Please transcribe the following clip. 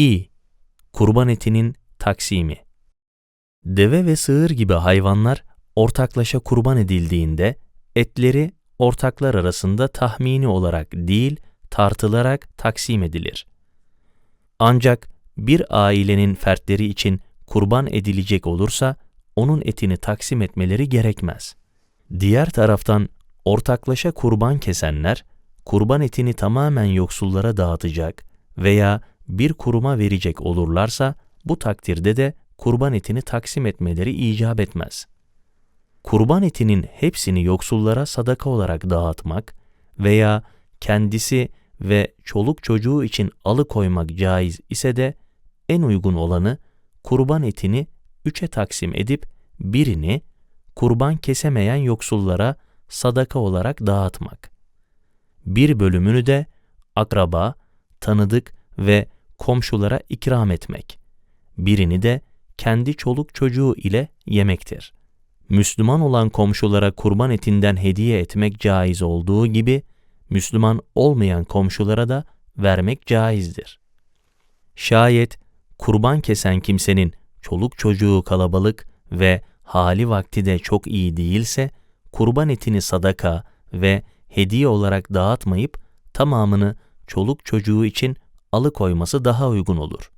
İ. Kurban etinin taksimi. Deve ve sığır gibi hayvanlar ortaklaşa kurban edildiğinde etleri ortaklar arasında tahmini olarak değil, tartılarak taksim edilir. Ancak bir ailenin fertleri için kurban edilecek olursa onun etini taksim etmeleri gerekmez. Diğer taraftan ortaklaşa kurban kesenler kurban etini tamamen yoksullara dağıtacak veya bir kuruma verecek olurlarsa bu takdirde de kurban etini taksim etmeleri icap etmez. Kurban etinin hepsini yoksullara sadaka olarak dağıtmak veya kendisi ve çoluk çocuğu için alıkoymak caiz ise de en uygun olanı kurban etini üçe taksim edip birini kurban kesemeyen yoksullara sadaka olarak dağıtmak. Bir bölümünü de akraba, tanıdık ve komşulara ikram etmek. Birini de kendi çoluk çocuğu ile yemektir. Müslüman olan komşulara kurban etinden hediye etmek caiz olduğu gibi, Müslüman olmayan komşulara da vermek caizdir. Şayet kurban kesen kimsenin çoluk çocuğu kalabalık ve hali vakti de çok iyi değilse, kurban etini sadaka ve hediye olarak dağıtmayıp tamamını çoluk çocuğu için alıkoyması daha uygun olur.